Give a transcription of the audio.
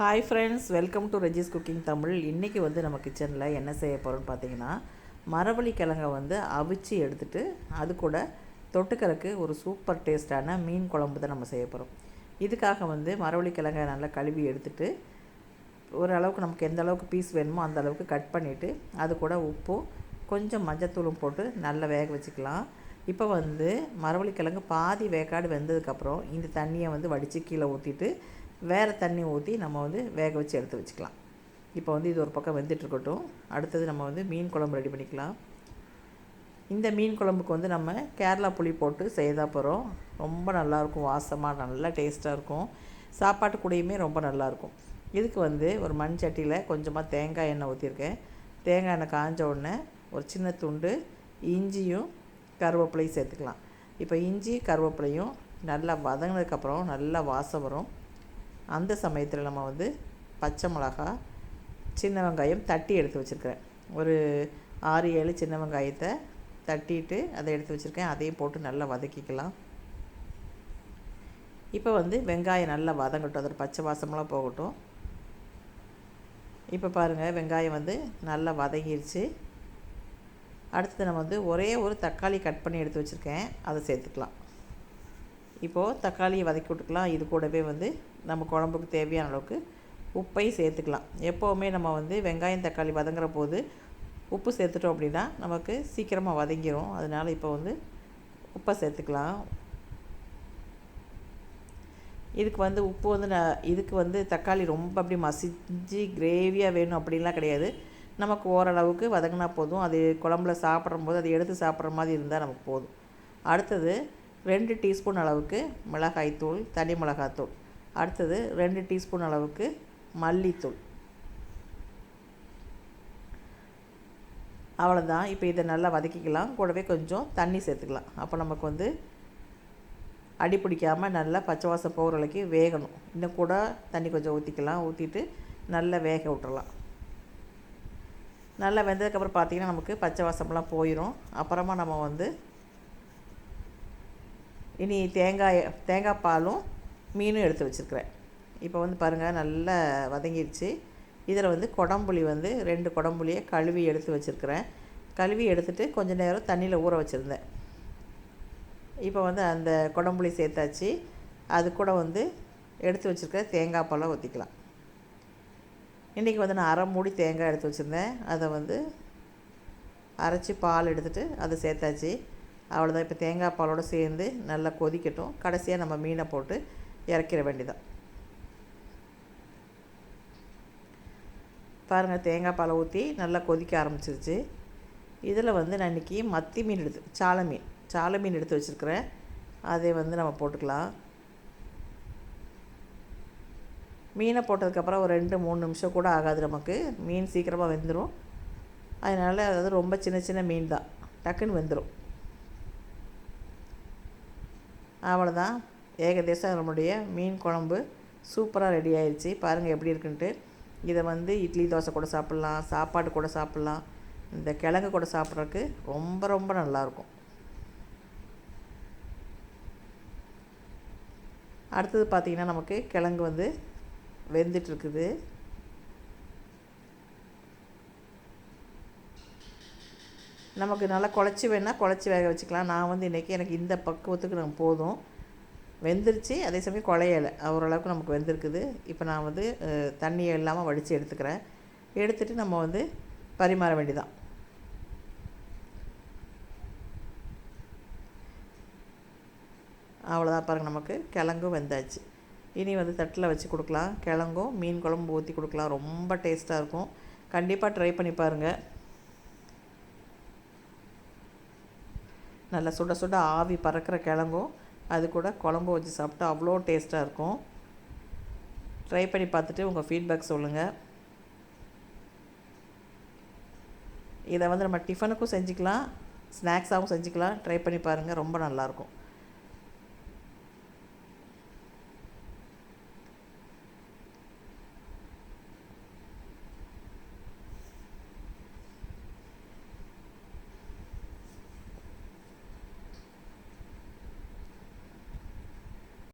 Hi friends welcome to Regi's cooking Tamil இன்றைக்கி வந்து நம்ம கிச்சனில் என்ன செய்ய போகிறோம்னு பார்த்தீங்கன்னா மரவள்ளி கிழங்கை வந்து அவிச்சு எடுத்துட்டு அது கூட தொட்டுக்கறக்கு ஒரு சூப்பர் டேஸ்ட்டான மீன் குழம்பு தான் நம்ம செய்ய போகிறோம் இதுக்காக வந்து மரவள்ளி கிழங்கை நல்லா கழுவி எடுத்துட்டு ஓரளவுக்கு நமக்கு எந்த அளவுக்கு பீஸ் வேணுமோ அந்த அளவுக்கு கட் பண்ணிவிட்டு அது கூட உப்பும் கொஞ்சம் மஞ்சத்தூளும் போட்டு நல்லா வேக வச்சுக்கலாம். இப்போ வந்து மரவள்ளி கிழங்கு பாதி வேக்காடு வெந்ததுக்கப்புறம் இந்த தண்ணியை வந்து வடித்து கீழே ஊற்றிட்டு வேறு தண்ணி ஊற்றி நம்ம வந்து வேக வச்சு எடுத்து வச்சுக்கலாம். இப்போ வந்து இது ஒரு பக்கம் வெந்துட்டுருக்கட்டும். அடுத்தது நம்ம வந்து மீன் குழம்பு ரெடி பண்ணிக்கலாம். இந்த மீன் குழம்புக்கு வந்து நம்ம கேரளா புளி போட்டு செய்தா போகிறோம் ரொம்ப நல்லாயிருக்கும் வாசமாக நல்லா டேஸ்ட்டாக இருக்கும். சாப்பாட்டு கூடயுமே ரொம்ப நல்லாயிருக்கும் இதுக்கு வந்து ஒரு மண் சட்டியில் கொஞ்சமாக தேங்காய் எண்ணெய் ஊற்றிருக்கேன் தேங்காய் எண்ணெய் காஞ்ச உடனே ஒரு சின்ன துண்டு இஞ்சியும் கருவேப்பிலையும் சேர்த்துக்கலாம். இப்போ இஞ்சி கருவேப்பிலையும் நல்லா வதங்கினதுக்கப்புறம் நல்லா வாசம் வரும். அந்த சமயத்தில் நம்ம வந்து பச்சை மிளகா சின்ன வெங்காயம் தட்டி எடுத்து வச்சுருக்கிறேன். ஒரு ஆறு ஏழு சின்ன வெங்காயத்தை தட்டிட்டு அதை எடுத்து வச்சுருக்கேன். அதையும் போட்டு நல்லா வதக்கிக்கலாம். இப்போ வந்து வெங்காயம் நல்லா வதங்கட்டும். அதோட பச்சை வாசமெல்லாம் போகட்டும். இப்போ பாருங்கள் வெங்காயம் வந்து நல்லா வதங்கிருச்சு. அடுத்தது நம்ம வந்து ஒரே ஒரு தக்காளி கட் பண்ணி எடுத்து வச்சுருக்கேன். அதை சேர்த்துக்கலாம். இப்போது தக்காளியை வதக்கி விட்டுக்கலாம். இது கூடவே வந்து நம்ம குழம்புக்கு தேவையான அளவுக்கு உப்பையும் சேர்த்துக்கலாம். எப்போவுமே நம்ம வந்து வெங்காயம் தக்காளி வதங்குற போது உப்பு சேர்த்துட்டோம் அப்படின்னா நமக்கு சீக்கிரமாக வதங்கிடும் அதனால் இப்போ வந்து உப்பை சேர்த்துக்கலாம். இதுக்கு வந்து உப்பு வந்து நான் இதுக்கு வந்து தக்காளி ரொம்ப அப்படி மசிஞ்சு கிரேவியாக வேணும் அப்படின்லாம் கிடையாது. நமக்கு ஓரளவுக்கு வதங்கினா போதும். அது குழம்புல சாப்பிட்றம்போது அதை எடுத்து சாப்பிட்ற மாதிரி இருந்தால் நமக்கு போதும். அடுத்தது ரெண்டு டீஸ்பூன் அளவுக்கு மிளகாய்த்தூள் தனி மிளகாத்தூள் அடுத்தது ரெண்டு டீஸ்பூன் அளவுக்கு மல்லித்தூள். அவ்வளோதான் இப்போ இதை நல்லா வதக்கிக்கலாம். கூடவே கொஞ்சம் தண்ணி சேர்த்துக்கலாம். அப்போ நமக்கு வந்து அடி பிடிக்காமல் நல்லா பச்சை வாசம் போகிற வரைக்கும் வேகணும். இன்னும் கூட தண்ணி கொஞ்சம் ஊற்றிக்கலாம் ஊற்றிட்டு நல்லா வேக விட்டுறலாம். நல்லா வெந்ததுக்கப்புறம் பார்த்திங்கன்னா நமக்கு பச்சை வாசம்லாம் போயிடும் அப்புறமா நம்ம வந்து இனி தேங்காய் தேங்காய் பாலும் மீனும் எடுத்து வச்சுருக்கிறேன். இப்போ வந்து பாருங்கள் நல்லா வதங்கிடுச்சு இதில் வந்து குடம்புளி வந்து ரெண்டு குடம்புளியை கழுவி எடுத்து வச்சுருக்கிறேன். கழுவி எடுத்துகிட்டு கொஞ்சம் நேரம் தண்ணியில் ஊற வச்சுருந்தேன். இப்போ வந்து அந்த குடம்புளி சேர்த்தாச்சு. அது கூட வந்து எடுத்து வச்சுருக்கிற தேங்காய் பழம் ஊற்றிக்கலாம் இன்றைக்கி வந்து நான் அரை மூடி தேங்காய் எடுத்து வச்சுருந்தேன். அதை வந்து அரைச்சி பால் எடுத்துகிட்டு அதை சேர்த்தாச்சு. அவ்வளோதான் இப்போ தேங்காய் பாலோடு சேர்ந்து நல்லா கொதிக்கட்டும். கடைசியாக நம்ம மீனை போட்டு இறக்கிற வேண்டியதான் பாருங்கள் தேங்காய் பாலை ஊற்றி நல்லா கொதிக்க ஆரம்பிச்சிருச்சு. இதில் வந்து நான் இன்றைக்கி மத்தி மீன் எடுத்து சாலை மீன் சாலை மீன் எடுத்து வச்சுருக்கிறேன். அதை வந்து நம்ம போட்டுக்கலாம். மீனை போட்டதுக்கப்புறம் ஒரு ரெண்டு மூணு நிமிஷம் கூட ஆகாது நமக்கு. மீன் சீக்கிரமாக வெந்துடும் அதனால் அதாவது ரொம்ப சின்ன சின்ன மீன் தான். டக்குன்னு வெந்துடும் அவ்வளோதான் ஏகதேசம் நம்மளுடைய மீன் குழம்பு சூப்பராக ரெடி ஆயிடுச்சு பாருங்கள் எப்படி இருக்குன்ட்டு. இதை வந்து இட்லி தோசை கூட சாப்பிட்லாம் சாப்பாடு கூட சாப்பிட்லாம். இந்த கிழங்கு கூட சாப்பிட்றதுக்கு ரொம்ப ரொம்ப நல்லாயிருக்கும் அடுத்தது பார்த்திங்கன்னா நமக்கு கிழங்கு வந்து வெந்துட்டுருக்குது நமக்கு நல்லா குழச்சி வேணால் குழச்சி வேக வச்சுக்கலாம். நான் வந்து இன்றைக்கி எனக்கு இந்த பக்குவத்துக்கு நாங்கள் போதும். வெந்துருச்சு. அதே சமயம் குழையலை. ஓரளவுக்கு நமக்கு வெந்திருக்குது. இப்போ நான் வந்து தண்ணியை இல்லாமல் வடித்து எடுத்துக்கிறேன். எடுத்துகிட்டு நம்ம வந்து பரிமாற வேண்டிதான் அவ்வளோதான் பாருங்கள் நமக்கு. கிழங்கும் வெந்தாச்சு. இனி வந்து தட்டில் வச்சு கொடுக்கலாம். கிழங்கும் மீன் குழம்பு ஊற்றி கொடுக்கலாம். ரொம்ப டேஸ்ட்டாக இருக்கும். கண்டிப்பாக ட்ரை பண்ணி பாருங்கள் நல்லா சுட சுட ஆவி பறக்கிற கிழங்கும் அது கூட குழம்பு வச்சு சாப்பிட்டா அவ்வளோ டேஸ்ட்டாக இருக்கும். ட்ரை பண்ணி பார்த்துட்டு உங்கள் ஃபீட்பேக் சொல்லுங்கள் இதை வந்து நம்ம டிஃபனுக்கும் செஞ்சுக்கலாம் ஸ்நாக்ஸாகவும் செஞ்சுக்கலாம். ட்ரை பண்ணி பாருங்கள் ரொம்ப நல்லாயிருக்கும்